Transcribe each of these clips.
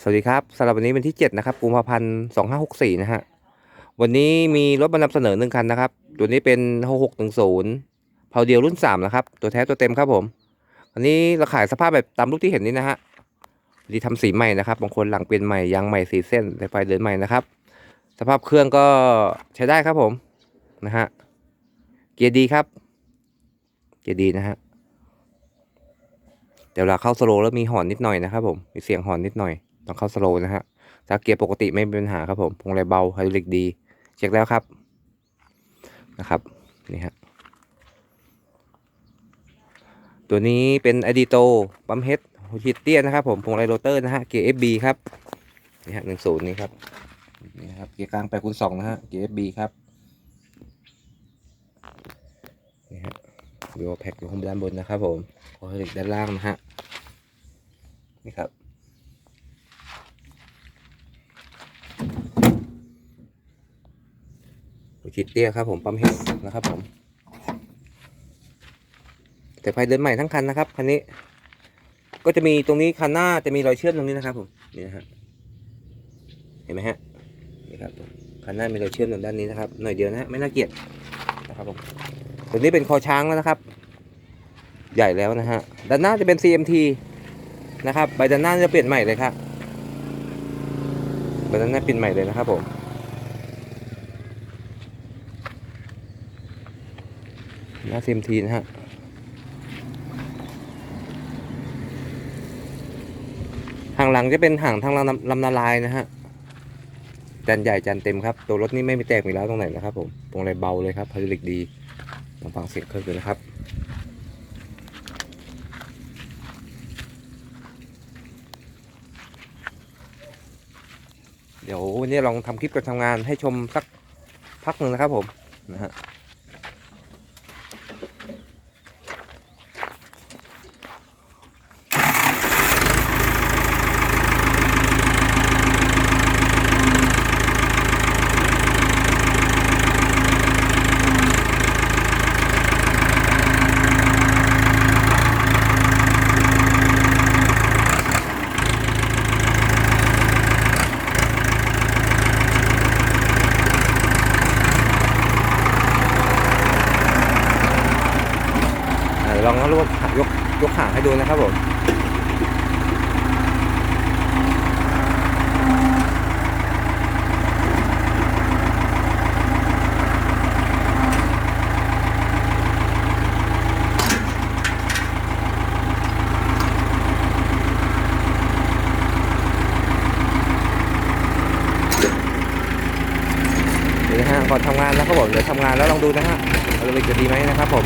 สวัสดีครับสำหรับวันนี้เป็นที่ 7 นะครับกุมภาพันธ์2564นะฮะ วันนี้มีรถมานำเสนอหนึ่งคันนะครับ ตัวนี้เป็น6610เผาเดียวรุ่น3นะครับ ตัวแท้ตัวเต็มครับผมอันนี้เราขายสภาพแบบตามรูปที่เห็นนี้นะฮะดีทำสีใหม่นะครับ บางคนหลังเปลี่ยนใหม่ยางใหม่สีเส้นสายไฟเดินใหม่นะครับ สภาพเครื่องก็ใช้ได้ครับผมนะฮะ เกียร์ดีครับ เกียร์ดีนะฮะ เดี๋ยวเราเข้าสโลแล้วมีหอนนิดหน่อยนะครับผม มีเสียงหอนนิดหน่อย ต้องเข้าสโลว์นะฮะถ้าเกียร์ปกติไม่มีปัญหาครับผมพวงมาลัยเบาไฮดรอลิกดีเช็คแล้วครับนะครับนี่ฮะตัวนี้เป็นอดีโตปั๊มเฮดหัวฉีดเตียนะครับผมพวงมาลัยโรเตอร์นะฮะเกียร์ FB ครับนี่ฮะหนึ่งศูนย์นี่ครับนี่ครับเกียร์กลางแปดคูณสองนะฮะเกียร์ FB ครับนี่ฮะวิวแพ็กอยู่ข้างด้านบนนะครับผมโอเล็กด้านล่างนะฮะนี่ครับ หัว ฉีดเตี้ยครับผมปั๊มเฮดนะครับผม แต่ไฟเดินใหม่ทั้งคันนะครับคันนี้ ก็จะมีตรงนี้คันหน้าจะมีรอยเชื่อมตรงนี้นะครับผมนี่นะฮะเห็นไหมฮะนี่ครับคันหน้ามีรอยเชื่อมตรงด้านนี้นะครับหน่อยเดียวนะฮะไม่น่าเกลียดนะครับผมตัวนี้เป็นคอช้างแล้วนะครับ ใหญ่แล้วนะฮะด้านหน้าจะเป็น CMT นะครับใบด้านหน้าจะเปลี่ยนใหม่เลยครับใบด้านหน้าเปลี่ยนใหม่เลยนะครับผม หน้า CMT นะฮะห่างหลังจะเป็นห่างทางลำลำนาลายนะฮะจานใหญ่จานเต็มครับ ตัวรถนี่ไม่มีแตกมีแล้วตรงไหนนะครับผมตรงไรเบาเลยครับพลิกดีลองฟังเสียงเครื่องดูนะครับเดี๋ยววันนี้ลองทำคลิปการทำงานให้ชมสักพักหนึ่งนะครับผมนะฮะ อ่าเดี๋ยวลองลวก ยกยกหาให้ดูนะครับผมนี่นะฮะก่อนทำงานนะครับผมเดี๋ยวทำงานแล้วลองดูนะฮะว่าจะจะดีไหมนะครับผม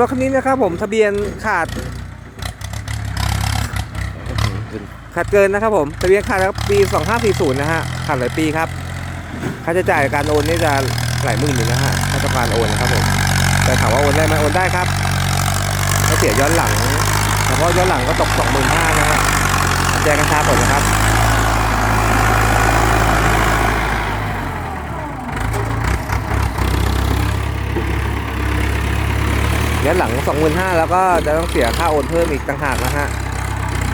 รับรถคันนี้นะครับผมทะเบียนขาด ขาดเกินนะครับผมทะเบียนขาดปี 2540 นะฮะขาดหลายปีครับค่าใช้จ่ายการโอนนี่จะหลายหมื่นอยู่นะฮะถ้าต้องการโอนนะครับผมแต่ถามว่าโอนได้ไหมโอนได้ครับไม่เสียย้อนหลังแต่ว่าย้อนหลังก็ตก 25,000นะฮะแจ้งกันช้าหมดนะครับ ย้อนหลัง 25,000แล้วก็จะต้องเสียค่าโอนเพิ่มอีกต่างหากนะฮะ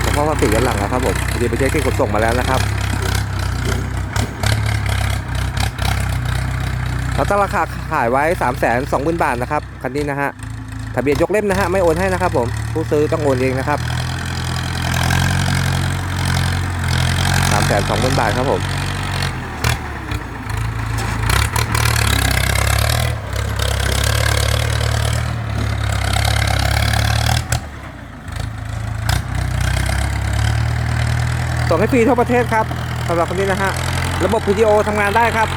เฉพาะภาษีย้อนหลังนะครับผมพอดีไปเช็คที่ขนส่งมาแล้วนะครับเราตั้งราคาขายไว้3 2 0 0 0 0บาทนะครับคันนี้นะฮะทะเบียนยกเล่มนะฮะไม่โอนให้นะครับผมผู้ซื้อต้องโอนเองนะครับ3 2 0 0 0 0บาทครับผม ส่งให้ฟรีทั่วประเทศครับสำหรับคนนี้นะฮะระบบวิดีโอทำงานได้ครับ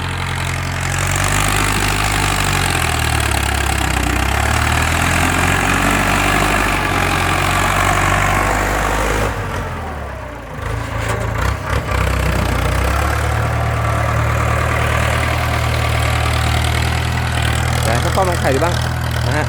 เดี๋ยวให้เขาต้อมลองไข่ดูบ้างนะฮะ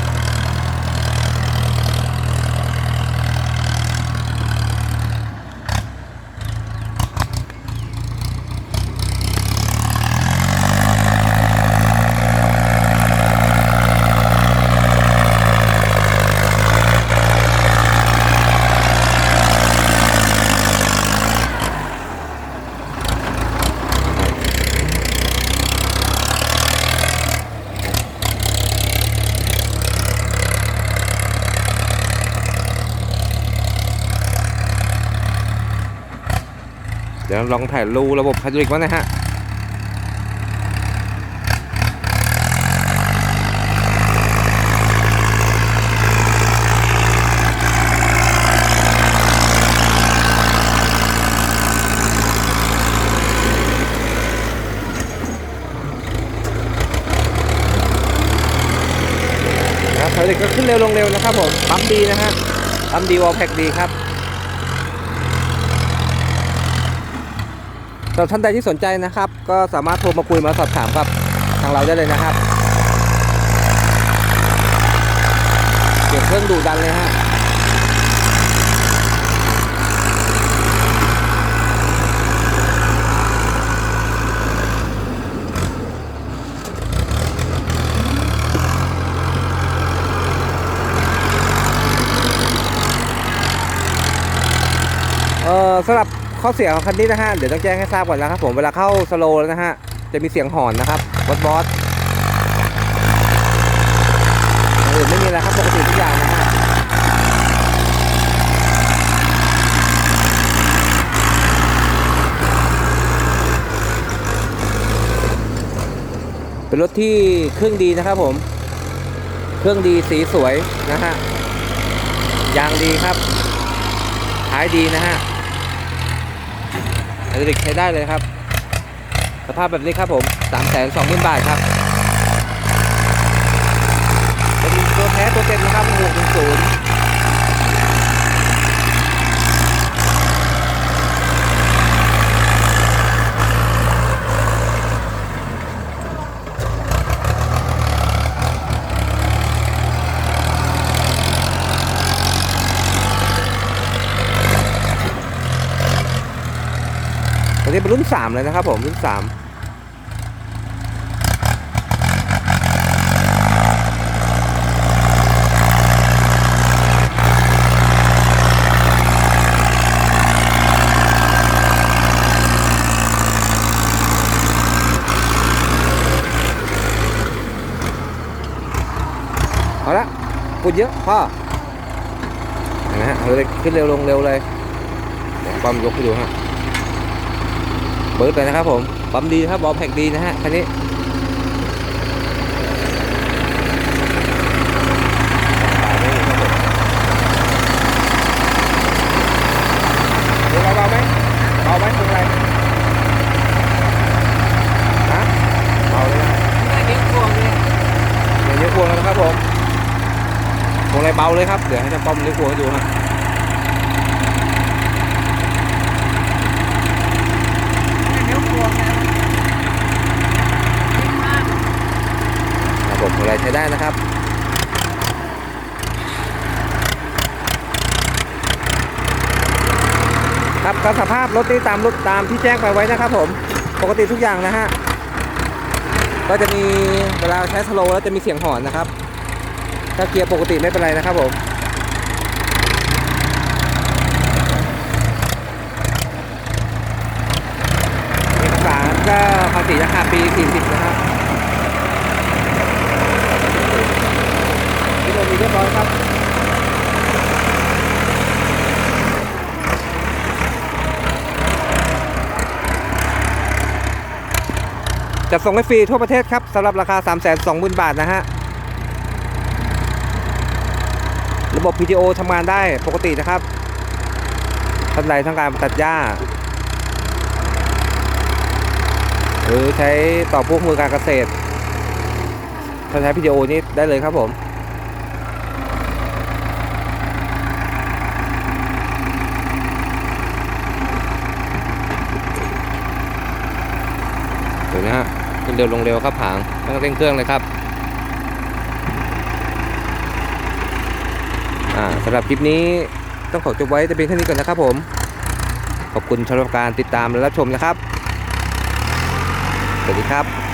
เดี๋ยวลองถ่ายรูระบบไฮดรอลิกบ้างนะฮะไฮดรอลิกก็ขึ้นเร็วลงเร็วนะครับผมปั๊มดีนะฮะปั๊มดีวอลแพ็กดีครับ สำหรับท่านใดที่สนใจนะครับ ก็สามารถโทรมาคุยมาสอบถามกับทางเราได้เลยนะครับเกี่ยวเครื่องดูดดันเลยฮะเออสำหรับ ข้อเสียของคันนี้นะฮะเดี๋ยวต้องแจ้งให้ทราบก่อนนะครับผมเวลาเข้าสโลแล้วนะฮะจะมีเสียงหอนนะครับบอสบอสอื่นไม่มีอะไรครับปกติทุกอย่างนะฮะเป็นรถที่เครื่องดีนะครับผม เครื่องดีสีสวยนะฮะยางดีครับท้ายดีนะฮะ ไฮดรอลิกใช้ได้เลยครับ สภาพแบบนี้ครับผม3 2 0 0 0 0บาทครับเป็นตัวแท้ตัวเต็มนะครับ610 นี้เป็นรุ่น3เลยนะครับผมรุ่น3เอาละปุ่นเยอะพ่อเห็นะฮะเอาเลยขึ้นเร็วลงเร็วเลยเดี๋ยวปั๊มยกให้ดูฮะ เบิร์ดเลยนะครับผมปั๊มดีครับบอลแพ็กดีนะฮะคันนี้เบาไหมเบาไหมเป็นไรฮะเบาเลยนะเลี้ยงพวงเลยเยวเยอะพวงแล้วนะครับผมอะไรเบาเลยครับ เดี๋ยวให้ช่างป้อมเลี้ยวหัวให้ดูฮะ เลี้ยวกลัวแล้วนิ่งมาก ระบบอะไรใช้ได้นะครับครับก็สภาพรถนี้ตามรถตามที่แจ้งไปไว้นะครับผมปกติทุกอย่างนะฮะก็จะมีเวลาใช้สโลว์แล้วจะมีเสียงหอนนะครับ ถ้าเกียร์ปกติไม่เป็นไรนะครับผมเอกสารก็ภาษีราคาปี 40 นะครับที่ เรียบร้อยครับจัดส่งให้ฟรีทั่วประเทศครับสำหรับราคา 3 2 0 0 0 0 บาทนะฮะ ระบบ PTO ทำงานได้ปกตินะครับท่านใดต้งการตัดหญ้า หรือใช้ต่อพวกมือการเกษตรถ้าใช้ PTO นี้ได้เลยครับผม เดี๋ยว นะฮะขึ้นเร็วลงเร็วครับผางต้องเร่งเครื่องเลยครับสำหรับคลิปนี้ต้องขอจบไว้แต่เพียงเท่านี้ก่อนนะครับผม ขอบคุณสำหรับการติดตามและรับชมนะครับ สวัสดีครับ